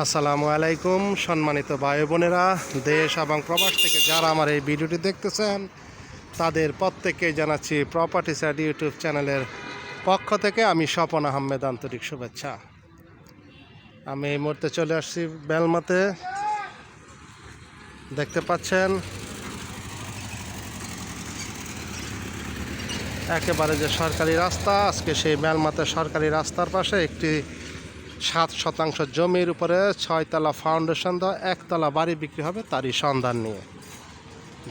আসসালামু আলাইকুম, সম্মানিত ভাই বোনেরা দেশ এবং প্রবাস থেকে যারা আমার এই ভিডিওটি দেখতেছেন, তাদের প্রত্যেককে জানাচ্ছি প্রপার্টি স্যাড ইউটিউব চ্যানেলের পক্ষ থেকে আমি স্বপন আহমেদ আন্তরিক শুভেচ্ছা। আমি এই মুহূর্তে চলে আসছি বেলমাতে। দেখতে পাচ্ছেন, একেবারে যে সরকারি রাস্তা, আজকে সেই বেলমাতে সরকারি রাস্তার পাশে একটি সাত শতাংশ জমির উপরে ছয়তলা ফাউন্ডেশন দেওয়া, একতলা বাড়ি বিক্রি হবে তারই সন্ধান নিয়ে।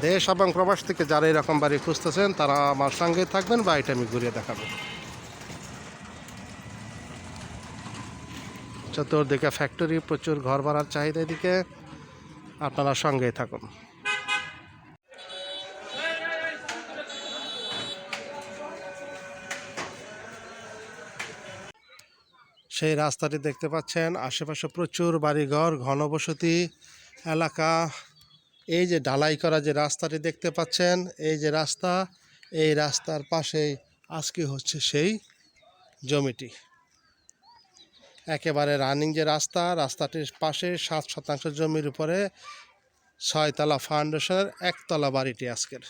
দেশ এবং প্রবাস থেকে যারা এরকম বাড়ি খুঁজতেছেন, তারা আমার সঙ্গে থাকবেন বাড়িটা আমি ঘুরিয়ে দেখাবো। চতুর্দিকে ফ্যাক্টরি প্রচুর ঘর ভাড়ার চাহিদা এদিকে। আপনারা সঙ্গেই থাকুন। সেই রাস্তাটি দেখতে পাচ্ছেন। আশেপাশে প্রচুর বাড়িঘর, ঘনবসতি এলাকা। এই যে ঢালাই করা যে রাস্তাটি দেখতে পাচ্ছেন, এই যে রাস্তা, এই রাস্তার পাশেই আজকে হচ্ছে সেই জমিটি। একেবারে রানিং যে রাস্তা, রাস্তাটির পাশে সাত শতাংশ জমির উপরে ছয়তলা ফাউন্ডেশনের একতলা বাড়িটি আজকের।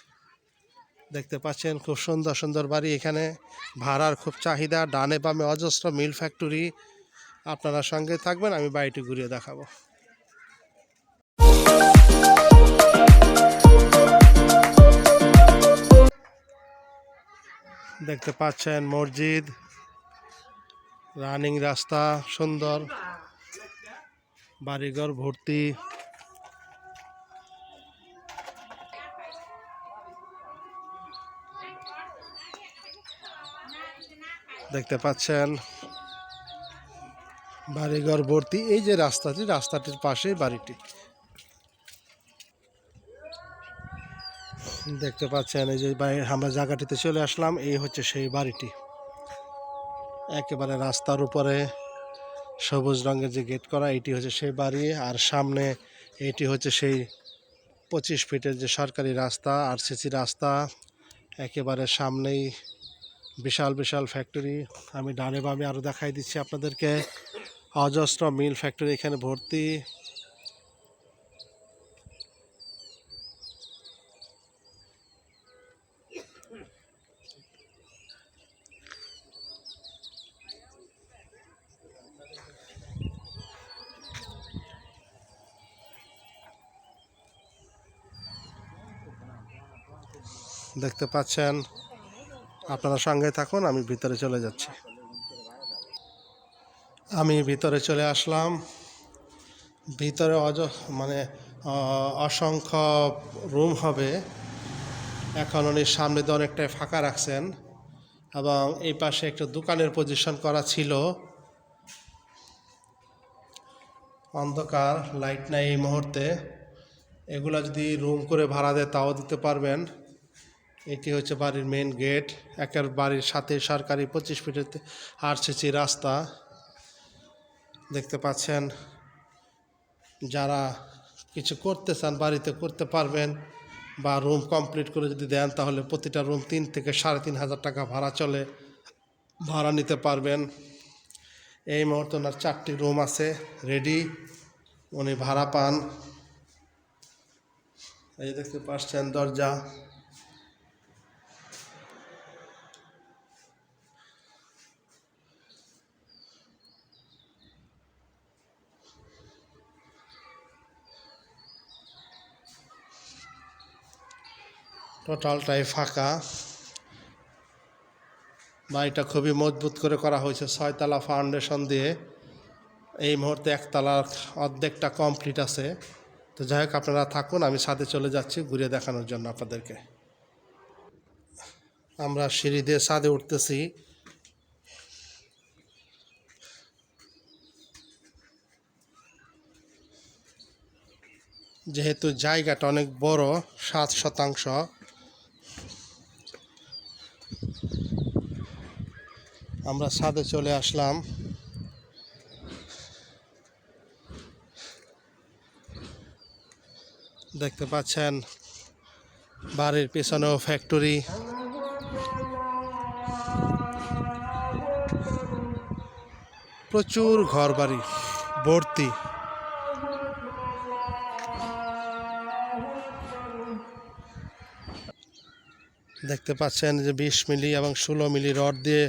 দেখতে পাচ্ছেন, খুব সুন্দর সুন্দর বাড়ি এখানে। ভাড়ার খুব চাহিদা, ডানে বামে অজস্র মিল ফ্যাক্টরি। আপনারা সঙ্গে থাকবেন, আমি বাড়িটি ঘুরিয়ে দেখাবো। দেখতে পাচ্ছেন, মসজিদ। রানিং রাস্তা, সুন্দর। বাড়িঘর ভর্তি। দেখতে পাচ্ছেন। বাড়িঘর ভর্তি। এই যে রাস্তাটি, রাস্তাটির পাশেই বাড়িটি। দেখতে পাচ্ছেন, এই যে বাড়ি- আমরা জায়গাটিতে চলে আসলাম। এই হচ্ছে সেই বাড়িটি। একেবারে রাস্তার উপরে সবুজ রঙের যে গেট করা, এটি হচ্ছে সেই বাড়ি। আর সামনে এটি হচ্ছে সেই পঁচিশ ফিটের যে সরকারি রাস্তা, আর আরসিসি রাস্তা। একেবারে সামনেই বিশাল বিশাল ফ্যাক্টরি আমি ডানে বামে আরও দেখাই দিচ্ছি আপনাদেরকে। অজস্র মিল ফ্যাক্টরি এখানে ভর্তি। দেখতে পাচ্ছেন আপনারা সঙ্গে থাকুন, আমি ভিতরে চলে যাচ্ছি। আমি ভিতরে চলে আসলাম। ভিতরে অজ মানে অসংখ্য রুম হবে। এখন উনি সামনে দিয়ে অনেকটাই ফাঁকা রাখছেন এবং এই পাশে একটা দোকানের পজিশন করা ছিল। অন্ধকার লাইট নাই এই মুহূর্তে। এগুলা যদি রুম করে ভাড়া দেয়, তাও দিতে পারবেন। এটি হচ্ছে বাড়ির মেন গেট একের বাড়ির সাথে সরকারি পঁচিশ ফিটের আরসিসি রাস্তা। দেখতে পাচ্ছেন, যারা কিছু করতে চান, বাড়িতে করতে পারবেন বা রুম কমপ্লিট করে যদি দেন, তাহলে প্রতিটা রুম তিন থেকে সাড়ে তিন হাজার টাকা ভাড়া চলে, ভাড়া নিতে পারবেন। এই মুহূর্তে ওনার চারটি রুম আছে রেডি উনি ভাড়া পান। এই দেখতে পাচ্ছেন দরজা। টোটালটাই ফাঁকা। বাড়িটা খুবই মজবুত করে করা হয়েছে, ছয়তলা ফাউন্ডেশন দিয়ে। এই মুহূর্তে একতলার অর্ধেকটা কমপ্লিট আছে। তো যাই হোক, আপনারা থাকুন, আমি ছাদে চলে যাচ্ছি ঘুরে দেখানোর জন্য আপনাদেরকে। আমরা সিঁড়ি দিয়ে ছাদে উঠতেছি। যেহেতু জায়গাটা অনেক বড়, সাত শতাংশ। আমরা ছাদে চলে আসলাম। দেখতে পাচ্ছেন বাড়ির পেছনেও ফ্যাক্টরি প্রচুর ঘর বাড়ি ভর্তি। দেখতে পাচ্ছেন যে বিশ মিলি এবং ষোলো মিলি রড দিয়ে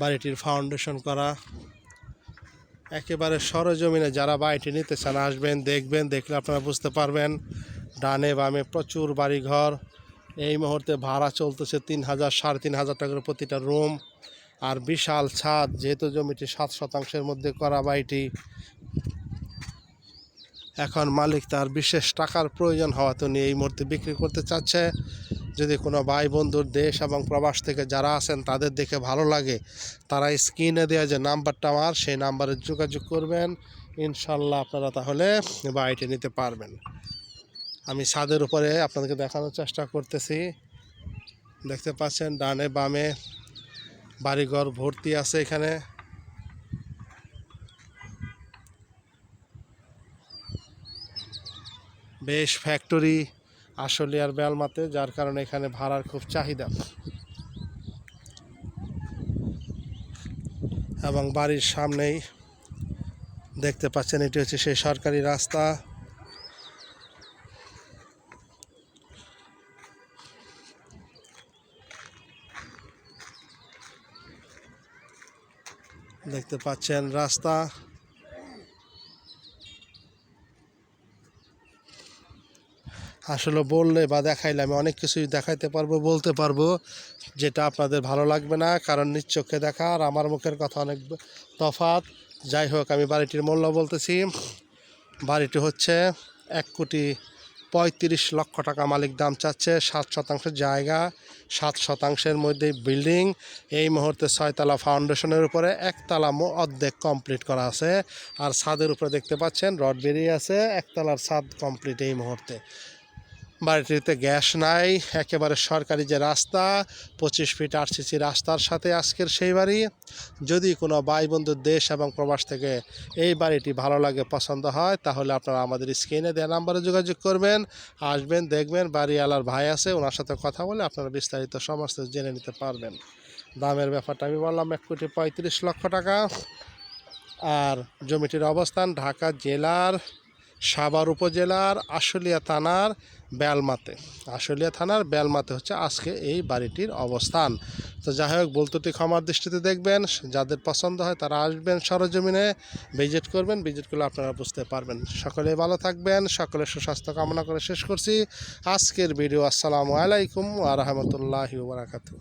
বাড়িটির ফাউন্ডেশন করা। একেবারে সরজমিনে যারা বাড়িটি নিতে চান, আসবেন, দেখবেন, দেখলে আপনারা বুঝতে পারবেন, ডানে বামে প্রচুর বাড়িঘর। এই মুহূর্তে ভাড়া চলতেছে তিন হাজার, সাড়ে তিন হাজার টাকার প্রতিটা রুম আর বিশাল ছাদ, যেহেতু জমিটি সাত শতাংশের মধ্যে করা বাড়িটি, এখন মালিক তার বিশেষ টাকার প্রয়োজন হওয়াতে নিয়ে এই মুহূর্তে বিক্রি করতে চাচ্ছে। যদি কোনো ভাই বন্ধুর দেশ এবং প্রবাস থেকে যারা আছেন তাদের দেখে ভালো লাগে, তারা স্ক্রিনে দেওয়া যে নাম্বারটা আমার, সেই নাম্বারে যোগাযোগ করবেন। ইনশাল্লাহ আপনারা তাহলে বাড়িটি নিতে পারবেন। আমি ছাদের উপরে আপনাদেরকে দেখানোর চেষ্টা করতেছি। দেখতে পাচ্ছেন ডানে বামে বাড়িঘর ভর্তি আছে এখানে। বেশ ফ্যাক্টরি আশুলিয়ার বেলমাতে, যার কারণে এখানে ভাড়ার খুব চাহিদা। এবং বাড়ির সামনেই দেখতে পাচ্ছেন, এটি হচ্ছে সেই সরকারি রাস্তা। দেখতে পাচ্ছেন রাস্তা। আসলে বললে বা দেখাইলে আমি অনেক কিছুই দেখাইতে পারব, বলতে পারব, যেটা আপনাদের ভালো লাগবে না, কারণ চোখে দেখা আর আমার মুখের কথা অনেক তফাৎ। যাই হোক, আমি বাড়িটির মূল্য বলতেছি। বাড়িটি হচ্ছে এক কোটি পঁয়ত্রিশ লক্ষ টাকা মালিক দাম চাচ্ছে, সাত শতাংশ জায়গা, সাত শতাংশের মধ্যে বিল্ডিং। এই মুহূর্তে ছয়তলা ফাউন্ডেশনের উপরে একতলা অর্ধেক কমপ্লিট করা আছে। আর ছাদের উপরে দেখতে পাচ্ছেন, রড বেরিয়ে আছে, একতলার ছাদ কমপ্লিট এই মুহূর্তে। বাড়িটিতে গ্যাস নাই, একেবারে সরকারি যে রাস্তা, পঁচিশ ফিট আরসিসি রাস্তার সাথে আজকের সেই বাড়ি। যদি কোনো ভাই বন্ধুর দেশ এবং প্রবাস থেকে এই বাড়িটি ভালো লাগে, পছন্দ হয়, তাহলে আপনারা আমাদের স্ক্রিনে দেওয়া নাম্বারে যোগাযোগ করবেন, আসবেন, দেখবেন, বাড়িওয়ালার ভাই আছে, ওনার সাথে কথা বলে আপনারা বিস্তারিত সমস্ত জেনে নিতে পারবেন। দামের ব্যাপারটা আমি বললাম, এক কোটি পঁয়ত্রিশ লক্ষ টাকা। আর জমিটির অবস্থান ঢাকা জেলার সাভার উপজেলার আশুলিয়া থানার বেলমাতে। আশুলিয়া থানার বেলমাতে হচ্ছে আজকে এই বাড়িটির অবস্থান। তো যাই হোক, বলতুটি ক্ষমার দৃষ্টিতে দেখবেন, যাদের পছন্দ হয় তারা আসবেন সরজমিনে, ভিজিট করবেন, ভিজিট করলে আপনারা বুঝতে পারবেন। সকলে ভালো থাকবেন সকলে সুস্বাস্থ্য কামনা করে শেষ করছি। আজকের ভিডিও, আসসালামু আলাইকুম আ রহমতুল্লাহি বারাকাতু